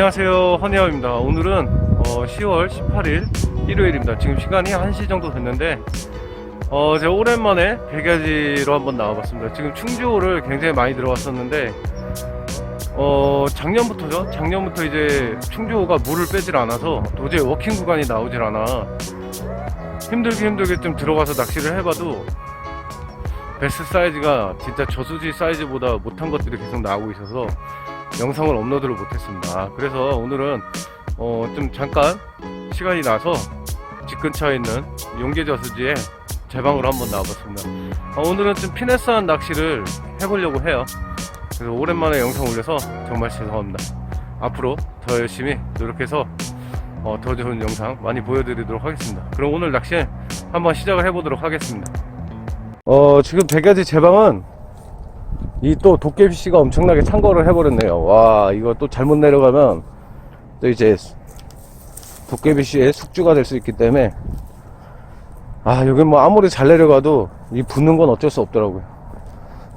안녕하세요. 허니아입니다. 오늘은 어, 10월 18일 일요일입니다. 지금 시간이 1시 정도 됐는데 어, 제가 오랜만에 백야지로 한번 나와봤습니다. 지금 충주호를 굉장히 많이 들어왔었는데 어, 작년부터죠? 작년부터 이제 충주호가 물을 빼질 않아서 도저히 워킹 구간이 나오질 않아 힘들게 힘들게 좀 들어가서 낚시를 해봐도 베스 사이즈가 진짜 저수지 사이즈보다 못한 것들이 계속 나오고 있어서 영상을 업로드를 못했습니다. 그래서 오늘은 어, 좀 잠깐 시간이 나서 집 근처에 있는 용계 저수지에 제 방으로 한번 나와봤습니다. 어, 오늘은 좀 피네스한 낚시를 해보려고 해요. 그래서 오랜만에 영상 올려서 정말 죄송합니다. 앞으로 더 열심히 노력해서 어, 더 좋은 영상 많이 보여드리도록 하겠습니다. 그럼 오늘 낚시 한번 시작을 해보도록 하겠습니다. 어, 지금 백야지 제 방은 이 또 도깨비 씨가 엄청나게 창거를 해버렸네요. 와, 이거 또 잘못 내려가면 또 이제 도깨비 씨의 숙주가 될 수 있기 때문에 아, 여기 뭐 아무리 잘 내려가도 이 붙는 건 어쩔 수 없더라고요.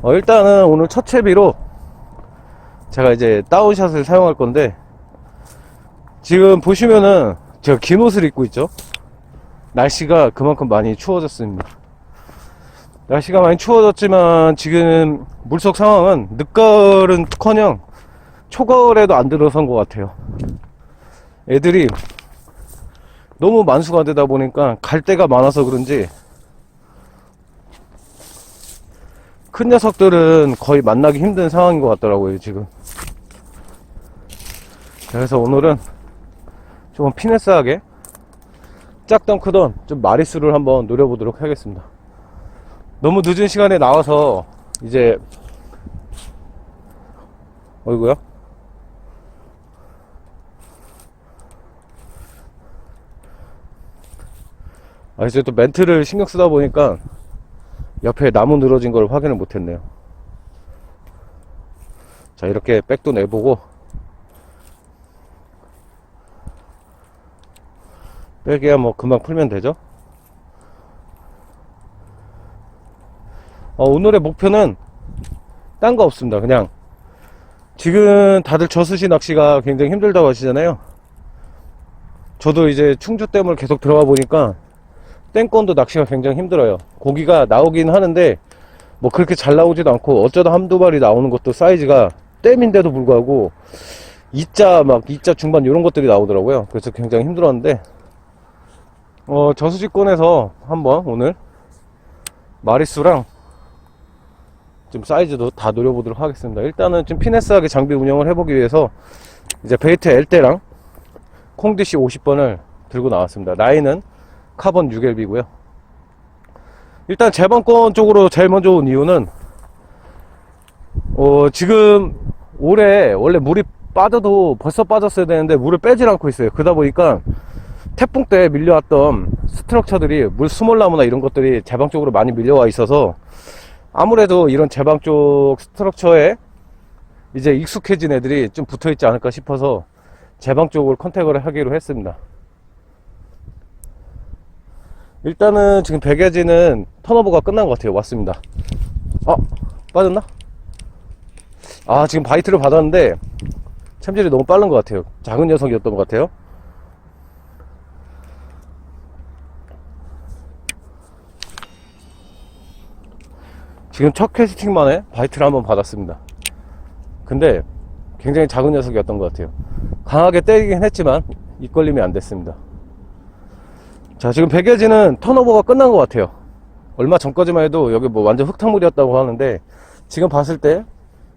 어, 일단은 오늘 첫 채비로 제가 이제 다운샷을 사용할 건데 지금 보시면은 제가 긴 옷을 입고 있죠. 날씨가 그만큼 많이 추워졌습니다. 날씨가 많이 추워졌지만 지금 물속 상황은 늦가을은 커녕 초가을에도 안 들어선 것 같아요. 애들이 너무 만수가 되다 보니까 갈 데가 많아서 그런지 큰 녀석들은 거의 만나기 힘든 상황인 것 같더라고요, 지금. 그래서 오늘은 좀 피네스하게 작던 크던 좀 마리수를 한번 노려보도록 하겠습니다. 너무 늦은 시간에 나와서 이제 어이구야 아 이제 또 멘트를 신경 쓰다 보니까 옆에 나무 늘어진 걸 확인을 못했네요. 자 이렇게 백도 내보고 백이야 뭐 금방 풀면 되죠 어, 오늘의 목표는 딴 거 없습니다. 그냥 지금 다들 저수지 낚시가 굉장히 힘들다고 하시잖아요. 저도 이제 충주댐을 계속 들어가 보니까 땡권도 낚시가 굉장히 힘들어요. 고기가 나오긴 하는데 뭐 그렇게 잘 나오지도 않고 어쩌다 한두 마리 나오는 것도 사이즈가 댐인데도 불구하고 2자 막 2자 중반 이런 것들이 나오더라고요. 그래서 굉장히 힘들었는데 어 저수지권에서 한번 오늘 마리수랑 좀 사이즈도 다 노려보도록 하겠습니다. 일단은 좀 피네스하게 장비 운영을 해보기 위해서 이제 베이트 L대랑 콩디시 50번을 들고 나왔습니다. 라인은 카본 6LB고요. 일단 제방권 쪽으로 제일 먼저 온 이유는 어 지금 올해 원래 물이 빠져도 벌써 빠졌어야 되는데 물을 빼질 않고 있어요. 그러다 보니까 태풍 때 밀려왔던 스트럭처들이 물 스몰나무나 이런 것들이 제방 쪽으로 많이 밀려와 있어서 아무래도 이런 제방 쪽 스트럭처에 이제 익숙해진 애들이 좀 붙어 있지 않을까 싶어서 제방 쪽을 컨택을 하기로 했습니다. 일단은 지금 백야지는 턴오버가 끝난 것 같아요. 왔습니다. 아, 빠졌나? 아, 지금 바이트를 받았는데 챔질이 너무 빠른 것 같아요. 작은 녀석이었던 것 같아요. 지금 첫 캐스팅 만에 바이트를 한번 받았습니다. 근데 굉장히 작은 녀석이었던 것 같아요. 강하게 때리긴 했지만 입걸림이 안 됐습니다. 자, 지금 백여지는 턴오버가 끝난 것 같아요. 얼마 전까지만 해도 여기 뭐 완전 흙탕물이었다고 하는데 지금 봤을 때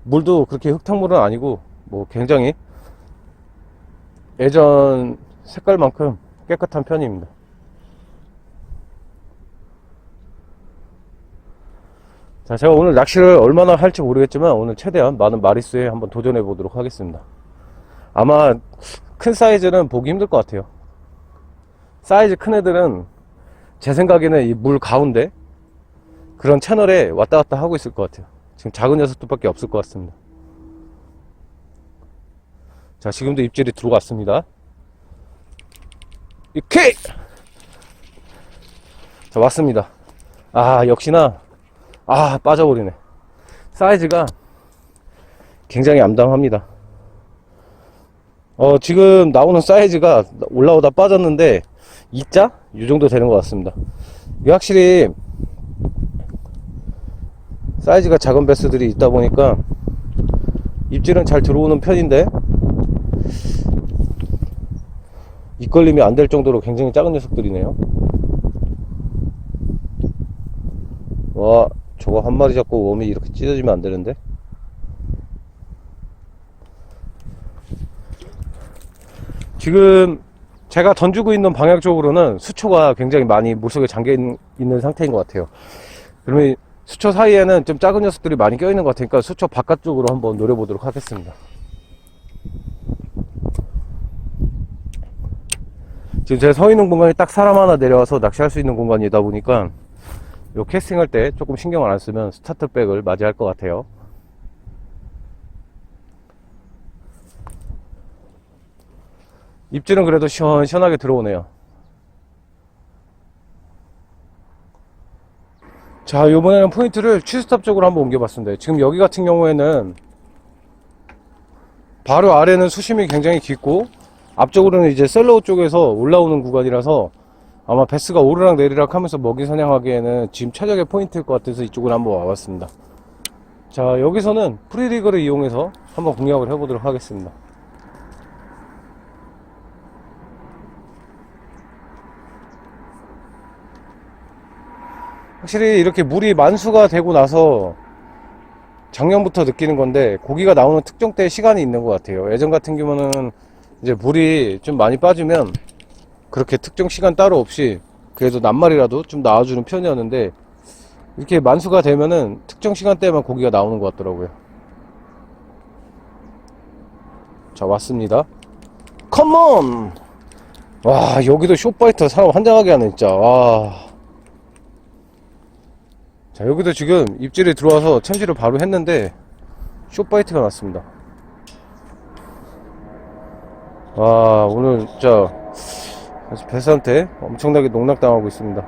물도 그렇게 흙탕물은 아니고 뭐 굉장히 예전 색깔만큼 깨끗한 편입니다. 자, 제가 오늘 낚시를 얼마나 할지 모르겠지만 오늘 최대한 많은 마리수에 한번 도전해 보도록 하겠습니다. 아마 큰 사이즈는 보기 힘들 것 같아요. 사이즈 큰 애들은 제 생각에는 이 물 가운데 그런 채널에 왔다 갔다 하고 있을 것 같아요. 지금 작은 녀석들밖에 없을 것 같습니다. 자, 지금도 입질이 들어왔습니다. 이케! 자, 왔습니다. 아, 역시나 아 빠져버리네 사이즈가 굉장히 암담합니다 어, 지금 나오는 사이즈가 올라오다 빠졌는데, 2자? 이 정도 되는 것 같습니다. 확실히, 사이즈가 작은 베스들이 있다 보니까, 입질은 잘 들어오는 편인데, 입걸림이 안 될 정도로 굉장히 작은 녀석들이네요. 와, 저거 한 마리 잡고 웜이 이렇게 찢어지면 안 되는데? 지금 제가 던지고 있는 방향 쪽으로는 수초가 굉장히 많이 물속에 잠겨 있는 상태인 것 같아요. 그러면 수초 사이에는 좀 작은 녀석들이 많이 껴있는 것 같으니까 수초 바깥쪽으로 한번 노려보도록 하겠습니다. 지금 제가 서 있는 공간이 딱 사람 하나 내려와서 낚시할 수 있는 공간이다 보니까 요 캐스팅할 때 조금 신경을 안 쓰면 스타트백을 맞이할 것 같아요. 입질은 그래도 시원시원하게 들어오네요. 자, 요번에는 포인트를 취스탑 쪽으로 한번 옮겨봤습니다. 지금 여기 같은 경우에는 바로 아래는 수심이 굉장히 깊고 앞쪽으로는 이제 셀로우 쪽에서 올라오는 구간이라서 아마 베스가 오르락 내리락 하면서 먹이 사냥하기에는 지금 최적의 포인트일 것 같아서 이쪽으로 한번 와봤습니다. 자, 여기서는 프리리그를 이용해서 한번 공략을 해보도록 하겠습니다. 확실히 이렇게 물이 만수가 되고 나서 작년부터 느끼는 건데 고기가 나오는 특정 때 시간이 있는 것 같아요. 예전 같은 경우는 이제 물이 좀 많이 빠지면 그렇게 특정 시간 따로 없이 그래도 낱말이라도 좀 나와주는 편이었는데 이렇게 만수가 되면은 특정 시간대만 고기가 나오는 것 같더라고요. 자 왔습니다. 컴온! 와 여기도 쇼파이터 사람 환장하게 하네 진짜. 와. 자 여기도 지금 입질이 들어와서 챔질을 바로 했는데 쇼파이트가 났습니다. 와 오늘 진짜 아주 배스한테 엄청나게 농락당하고 있습니다.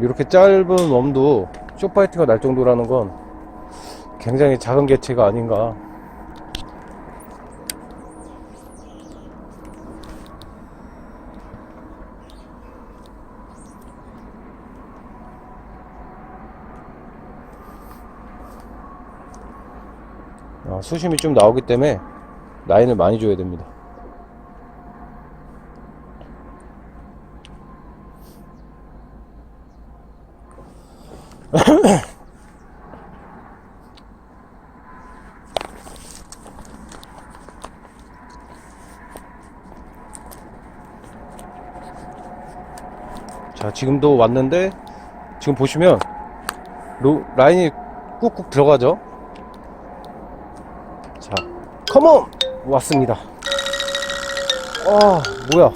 이렇게 짧은 웜도 쇼파이트가 날 정도라는 건 굉장히 작은 개체가 아닌가. 아, 수심이 좀 나오기 때문에 라인을 많이 줘야 됩니다. 자, 지금도 왔는데, 지금 보시면, 로, 라인이 꾹꾹 들어가죠? 자, 컴온! 왔습니다. 아, 뭐야.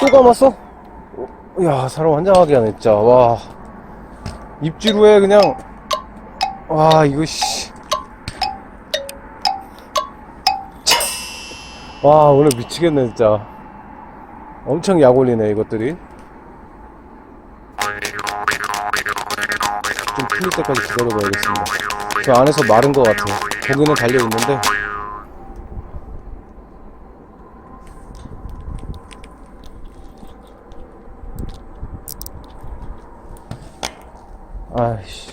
또 감았어? 어, 야, 사람 환장하게 하네, 진짜. 와. 입질 후에 그냥, 와, 이거, 씨. 참. 와, 오늘 미치겠네, 진짜. 엄청 약 올리네, 이것들이. 좀 풀릴 때까지 기다려봐야겠습니다. 저 안에서 마른 것 같아요. 고기는 달려있는데. 아이씨.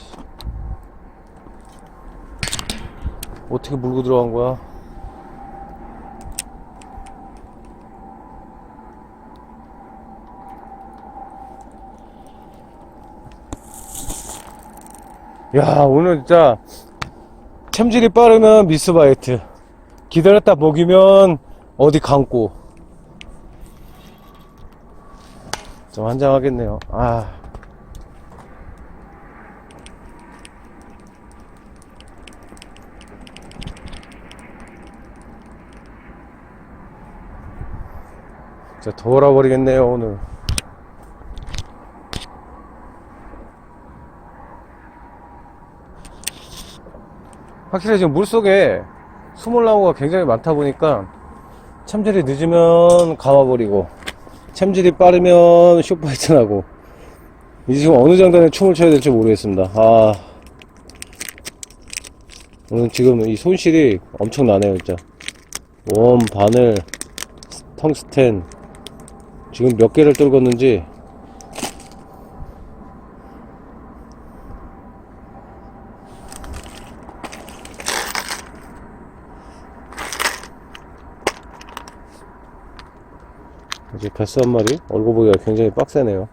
어떻게 물고 들어간 거야? 야, 오늘 진짜 챔질이 빠르면 미스바이트. 기다렸다 먹이면 어디 감고. 좀 환장하겠네요. 아. 진짜 돌아버리겠네요, 오늘. 확실히 지금 물속에 수몰나무가 굉장히 많다 보니까 챔질이 늦으면 감아버리고 챔질이 빠르면 쇼파이트 나고 이제 지금 어느 장단에 춤을 춰야 될지 모르겠습니다. 아 오늘 지금 이 손실이 엄청 나네요, 진짜. 원, 바늘, 텅스텐. 지금 몇 개를 떨궜는지. 이제 베스 한 마리 얼굴 보기가 굉장히 빡세네요.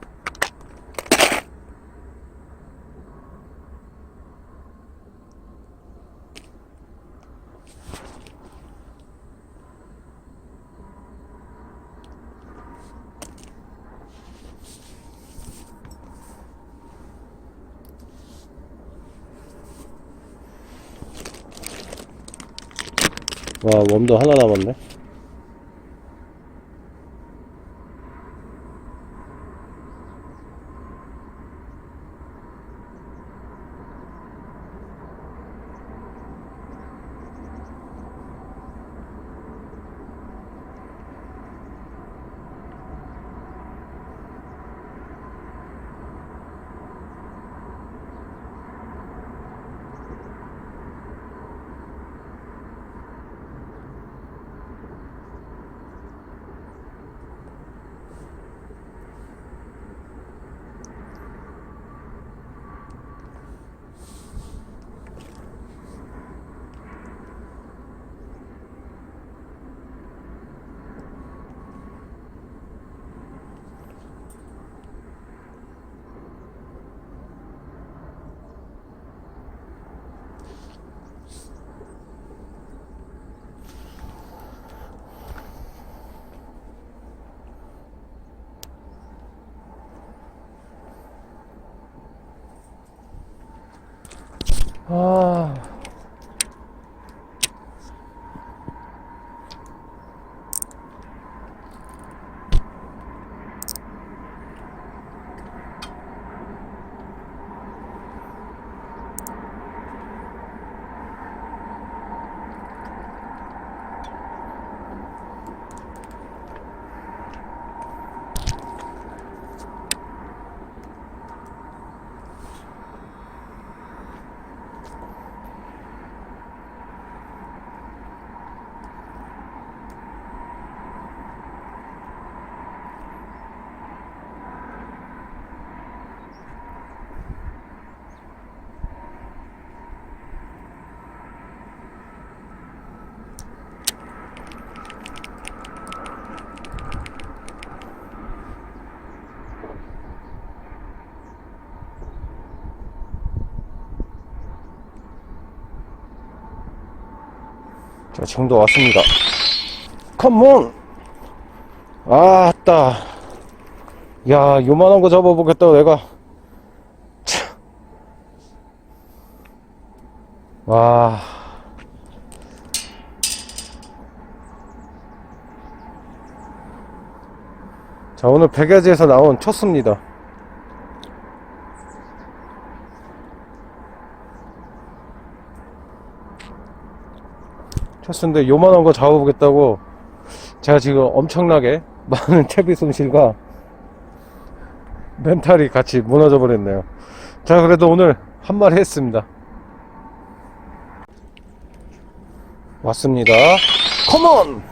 와, 웜도 하나 남았네. 아. 자, 지금도 왔습니다. 컴온! 아, 따. 야, 요만한 거 잡아보겠다, 내가. 참. 와. 자, 오늘 백야지에서 나온 초스입니다. 쳤는데 요만한 거 잡아보겠다고 제가 지금 엄청나게 많은 채비 손실과 멘탈이 같이 무너져 버렸네요. 자 그래도 오늘 한 마리 했습니다. 왔습니다. 컴온!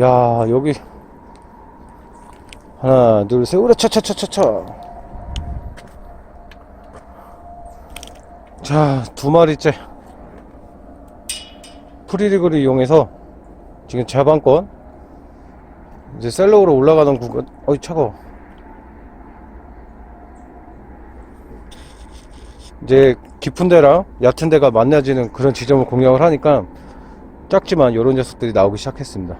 야 여기 하나 둘셋. 우라 차차차차차 자, 두 마리째. 프리리그를 이용해서 지금 자반권. 이제 셀로우로 올라가는 구간 어이 차가워. 이제 깊은 데랑 얕은 데가 만나지는 그런 지점을 공략을 하니까 작지만 이런 녀석들이 나오기 시작했습니다.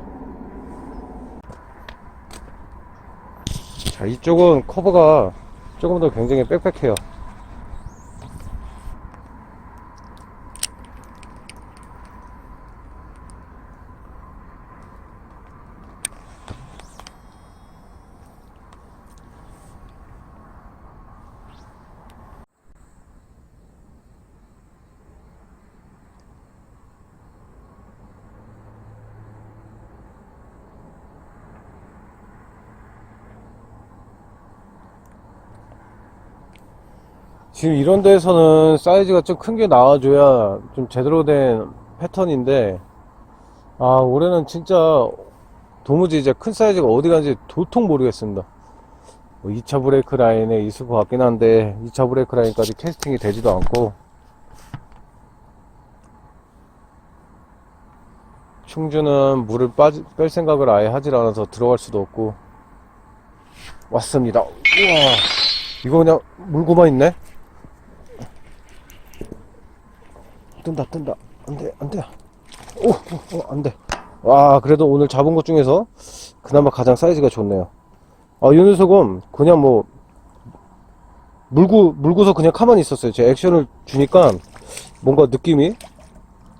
자 이쪽은 커브가 조금 더 굉장히 빽빽해요 지금 이런 데에서는 사이즈가 좀 큰 게 나와줘야 좀 제대로 된 패턴인데, 아, 올해는 진짜 도무지 이제 큰 사이즈가 어디 간지 도통 모르겠습니다. 뭐 2차 브레이크 라인에 있을 것 같긴 한데, 2차 브레이크 라인까지 캐스팅이 되지도 않고, 충주는 물을 빠지, 뺄 생각을 아예 하질 않아서 들어갈 수도 없고, 왔습니다. 우와, 이거 그냥 물고만 있네? 뜬다, 뜬다. 안 돼, 안 돼. 오, 오, 오, 안 돼. 와, 그래도 오늘 잡은 것 중에서 그나마 가장 사이즈가 좋네요. 아, 이 녀석은 그냥 뭐, 물고, 물고서 그냥 가만히 있었어요. 제 액션을 주니까 뭔가 느낌이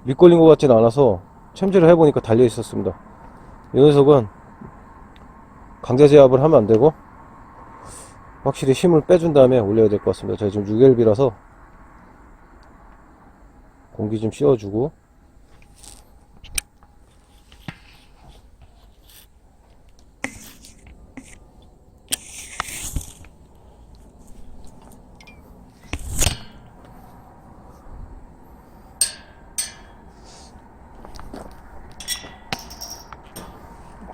밑걸린 것 같진 않아서 챔질을 해보니까 달려 있었습니다. 이 녀석은 강제 제압을 하면 안 되고 확실히 힘을 빼준 다음에 올려야 될 것 같습니다. 제가 지금 6LB라서 공기 좀 씌워주고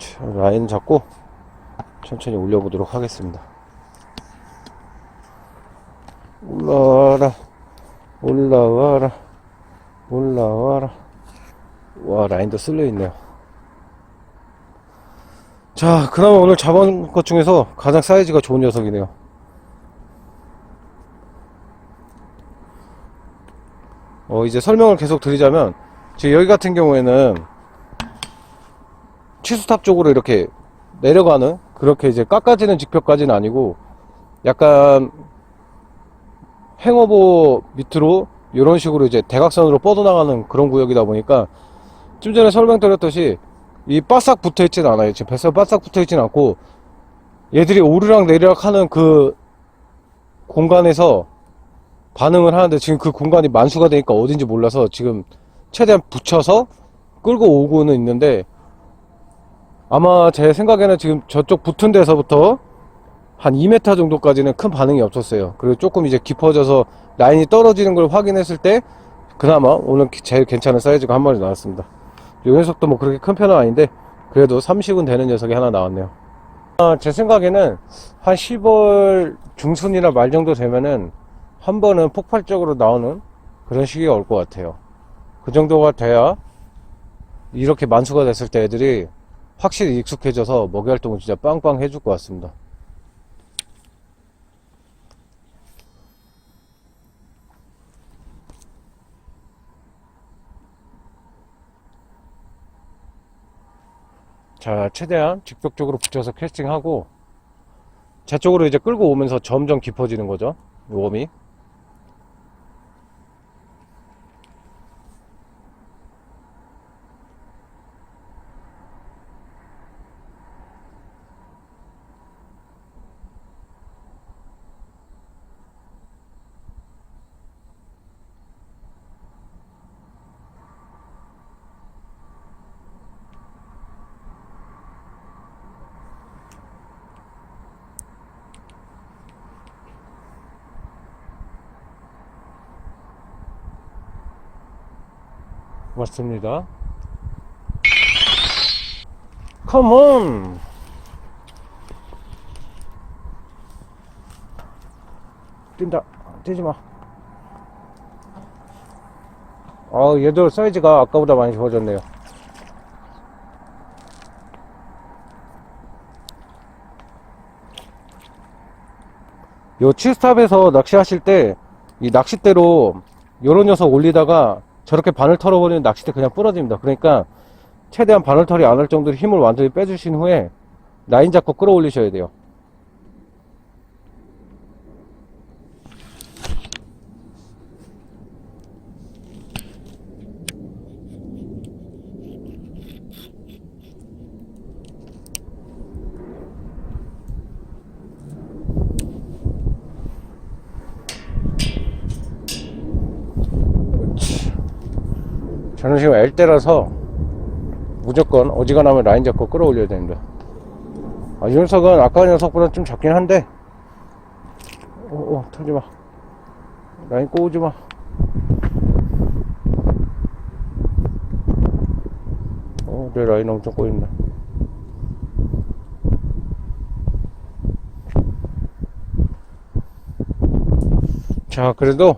자, 라인 잡고 천천히 올려보도록 하겠습니다. 올라와라, 올라와라, 올라와라. 와, 라인도 쓸려있네요. 자, 그나마 오늘 잡은 것 중에서 가장 사이즈가 좋은 녀석이네요. 어, 이제 설명을 계속 드리자면, 지금 여기 같은 경우에는 치수탑 쪽으로 이렇게 내려가는 그렇게 이제 깎아지는 직표까지는 아니고 약간 행어보 밑으로 이런 식으로 이제 대각선으로 뻗어나가는 그런 구역이다 보니까 좀 전에 설명드렸듯이 이 바싹 붙어 있지는 않아요. 지금 뱃살 바싹 붙어 있지는 않고 얘들이 오르락 내리락 하는 그 공간에서 반응을 하는데 지금 그 공간이 만수가 되니까 어딘지 몰라서 지금 최대한 붙여서 끌고 오고는 있는데 아마 제 생각에는 지금 저쪽 붙은 데서부터 한 2m 정도까지는 큰 반응이 없었어요. 그리고 조금 이제 깊어져서 라인이 떨어지는 걸 확인했을 때 그나마 오늘 제일 괜찮은 사이즈가 한 마리 나왔습니다. 이 녀석도 뭐 그렇게 큰 편은 아닌데 그래도 30은 되는 녀석이 하나 나왔네요. 아, 제 생각에는 한 10월 중순이나 말 정도 되면은 한 번은 폭발적으로 나오는 그런 시기가 올 것 같아요. 그 정도가 돼야 이렇게 만수가 됐을 때 애들이 확실히 익숙해져서 먹이 활동을 진짜 빵빵 해줄 것 같습니다. 자, 최대한 직접적으로 붙여서 캐스팅하고 제 쪽으로 이제 끌고 오면서 점점 깊어지는 거죠. 웜이. 맞습니다. 컴온! 뛴다. 뛰지 마. 아, 얘도 사이즈가 아까보다 많이 좋아졌네요. 요 치스탑에서 낚시하실 때, 이 낚싯대로 요런 녀석 올리다가 저렇게 바늘 털어버리면 낚싯대 그냥 부러집니다. 그러니까 최대한 바늘 털이 안 할 정도로 힘을 완전히 빼주신 후에 라인 잡고 끌어올리셔야 돼요. 저는 지금 L대라서 무조건 어지간하면 라인 잡고 끌어올려야 됩니다. 아, 이 녀석은 아까 녀석보다 좀 작긴 한데, 오, 오, 털지 마. 라인 꼬우지 마. 어, 내 라인 엄청 꼬인다. 자, 그래도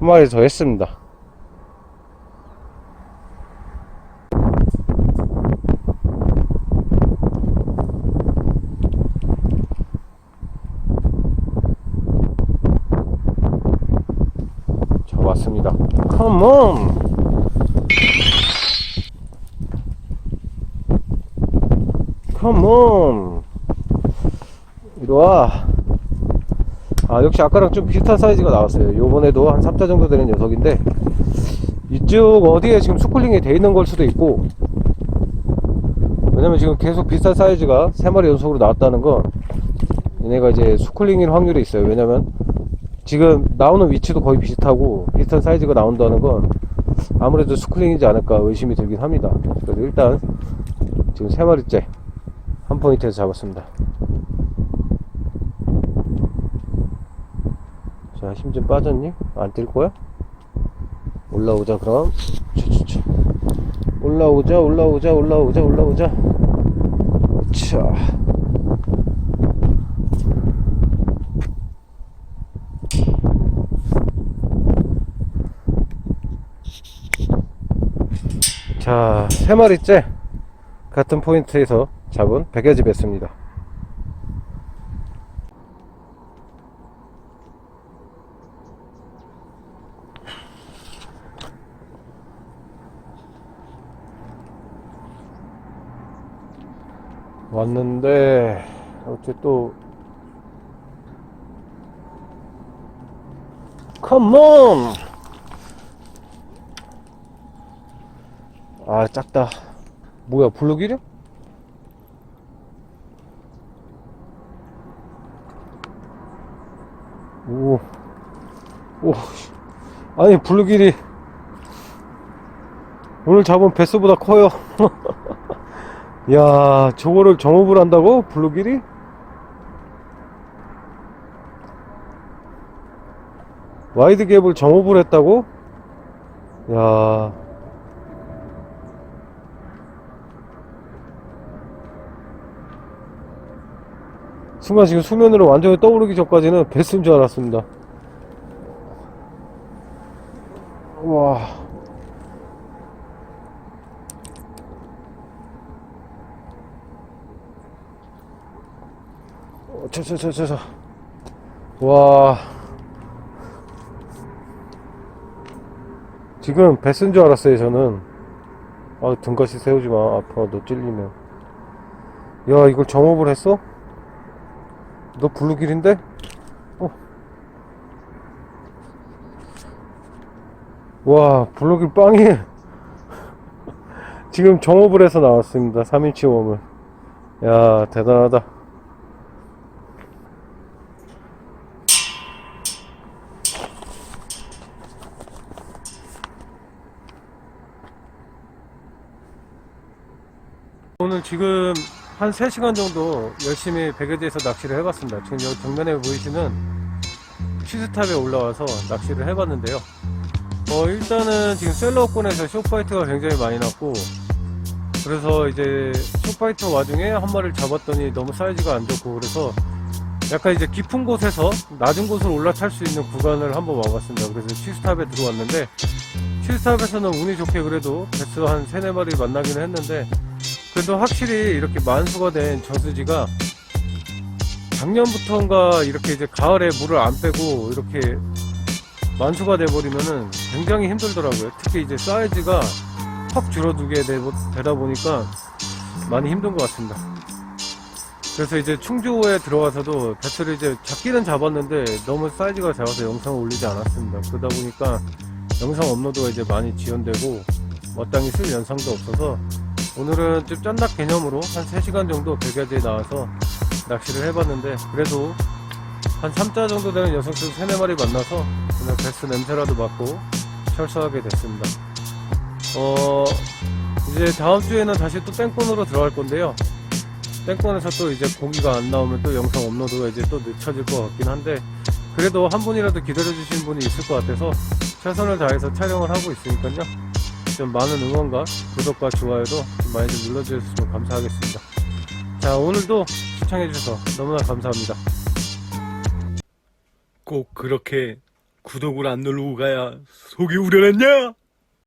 한 마리 더 했습니다. 왔습니다. 컴온! 컴온! 이리 와. 아, 역시 아까랑 좀 비슷한 사이즈가 나왔어요. 요번에도 한 3자 정도 되는 녀석인데, 이쪽 어디에 지금 스쿨링이 돼 있는 걸 수도 있고, 왜냐면 지금 계속 비슷한 사이즈가 3마리 연속으로 나왔다는 건, 얘네가 이제 스쿨링일 확률이 있어요. 왜냐면, 지금 나오는 위치도 거의 비슷하고, 비슷한 사이즈가 나온다는 건, 아무래도 스쿨링이지 않을까 의심이 들긴 합니다. 그래도 일단, 지금 3마리째, 한 포인트에서 잡았습니다. 자, 힘 좀 빠졌니? 안 뛸 거야? 올라오자, 그럼. 차, 올라오자, 올라오자, 올라오자, 올라오자. 자. 자, 세 마리째 같은 포인트에서 잡은 백여지 뵀습니다. 왔는데 어째 또 컴온 아 작다 뭐야 블루기려? 오, 오, 씨. 아니 블루길이 오늘 잡은 뱃수보다 커요. 야, 저거를 정업을 한다고? 블루길이? 와이드 갭을 정업을 했다고? 야. 순간 지금 수면으로 완전히 떠오르기 전까지는 뱃인 줄 알았습니다. 와. 어, 저, 저, 저, 저, 저. 와. 지금 뱃인 줄 알았어요, 저는. 아, 등가시 세우지 마. 아파, 너 찔리면. 야, 이걸 정업을 했어? 너 블루길인데? 어. 와, 블루길 빵이 지금 정업을 해서 나왔습니다. 3인치 웜을. 야, 대단하다. 오늘 지금 한 3시간 정도 열심히 백여지에서 낚시를 해봤습니다. 지금 여기 정면에 보이시는 치스탑에 올라와서 낚시를 해봤는데요. 어, 일단은 지금 셀러권에서 쇼파이트가 굉장히 많이 났고, 그래서 이제 쇼파이트 와중에 한 마리를 잡았더니 너무 사이즈가 안 좋고, 그래서 약간 이제 깊은 곳에서 낮은 곳으로 올라탈 수 있는 구간을 한번 와봤습니다. 그래서 치스탑에 들어왔는데, 치스탑에서는 운이 좋게 그래도 베스 한 3, 4마리 만나기는 했는데, 그래도 확실히 이렇게 만수가 된 저수지가 작년부터인가 이렇게 이제 가을에 물을 안 빼고 이렇게 만수가 돼버리면은 굉장히 힘들더라고요. 특히 이제 사이즈가 턱 줄어들게 되- 되다 보니까 많이 힘든 것 같습니다. 그래서 이제 충주호에 들어와서도 배트를 이제 잡기는 잡았는데 너무 사이즈가 작아서 영상을 올리지 않았습니다. 그러다 보니까 영상 업로드가 이제 많이 지연되고 마땅히 쓸 연상도 없어서 오늘은 좀 짠닭 개념으로 한 3시간 정도 백야지에 나와서 낚시를 해봤는데 그래도 한 3자 정도 되는 녀석들 3, 4마리 만나서 그냥 베스 냄새라도 맡고 철수하게 됐습니다. 어, 이제 다음 주에는 다시 또 땡권으로 들어갈 건데요. 땡권에서 또 이제 고기가 안 나오면 또 영상 업로드가 이제 또 늦춰질 것 같긴 한데 그래도 한 분이라도 기다려주시는 분이 있을 것 같아서 최선을 다해서 촬영을 하고 있으니까요. 좀 많은 응원과 구독과 좋아요도 좀 많이 좀 눌러주셨으면 감사하겠습니다. 자, 오늘도 시청해주셔서 너무나 감사합니다. 꼭 그렇게 구독을 안 누르고 가야 속이 우려냈냐?